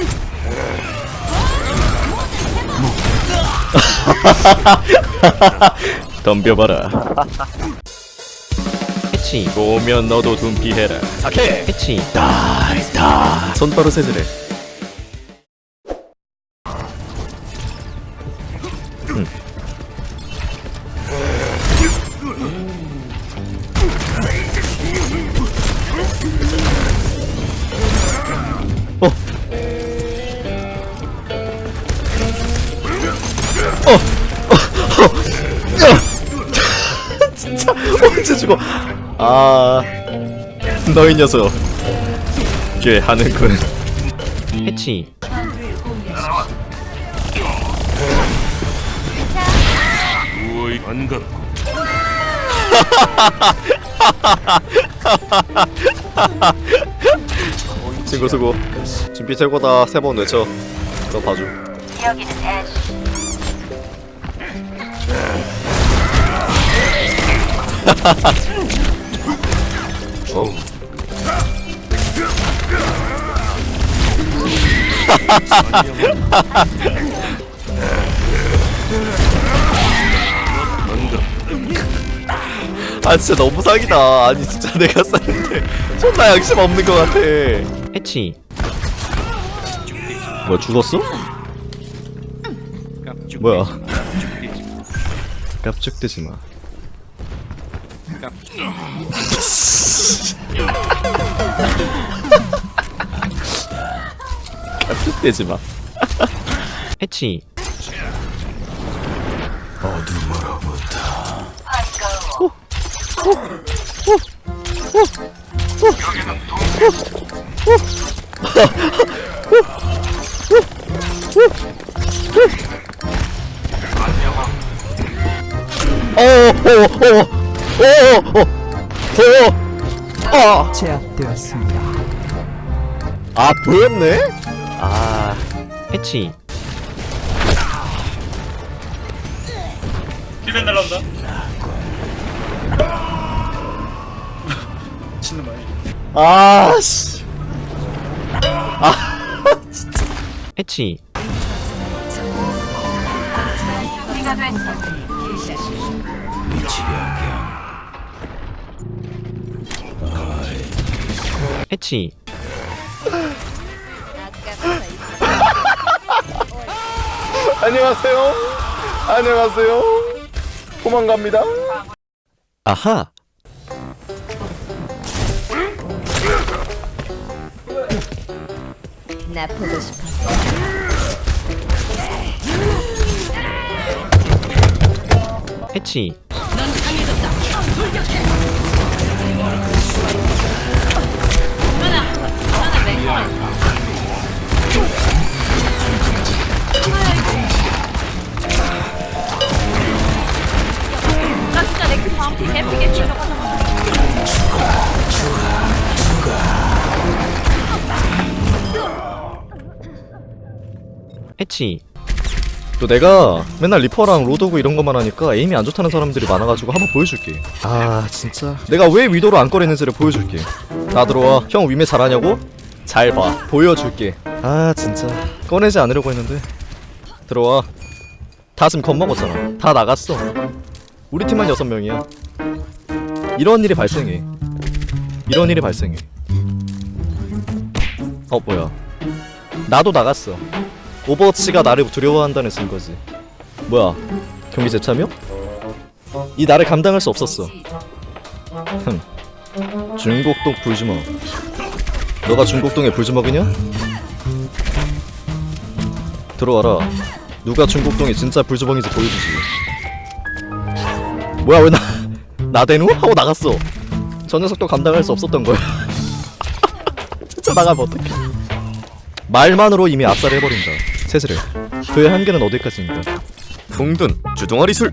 덤벼봐라. 해치. 오면 너도 둔피해라. 사케. 해치. 다다 손바로 음. 어. 진짜 언제 죽어? 아 너희 녀석. 꽤 하는군. 해치. 반갑고 친구 수고. 준비 최고다. 세 번 외쳐. 너 봐줘. 여기는 애쉬. 어. 아 진짜 너무 사기다 아니 진짜 내가 쌌는데 존나 양심 없는 것 같아 해치 뭐야 죽었어? 뭐야 깝죽대지 마 깝죽대지 마 해치. 어어어어 어어어. 제압되었습니다. 아 보였네? 아 해치. 힐벤 날라온다. 아씨. 해치. 우리가 해치. 안녕하세요. 안녕하세요. 도망갑니다. 아하. 나 보고 싶었어. 해치 나 진짜 렉스 다음 주 개쁘게 치려고 해치. 또 내가 맨날 리퍼랑 로드고 이런 것만 하니까 에임이 안 좋다는 사람들이 많아가지고 한번 보여줄게. 아 진짜? 내가 왜 위도를 안 꺼내는지를 보여줄게. 나 들어와. 형 위메 잘하냐고? 잘 봐. 보여줄게. 아 진짜. 꺼내지 않으려고 했는데. 들어와. 다 지금 겁먹었잖아. 다 나갔어. 우리 팀만 여섯 명이야. 이런 일이 발생해. 이런 일이 발생해. 어 뭐야. 나도 나갔어. 오버워치가 나를 두려워한다는 증거지. 뭐야? 경기 재참이요? 이 나를 감당할 수 없었어. 흠. 중곡동 불주먹. 너가 중곡동의 불주먹이냐? 들어와라. 누가 중곡동의 진짜 불주먹인지 보여주지. 뭐야 왜 나 나대누 하고 나갔어. 저 녀석도 감당할 수 없었던 거야. 진짜 나가면 어떡해? 말만으로 이미 압살을 해버린다. 세즈를. 그의 한계는 어디까지인가? 풍둔 주둥아리 술.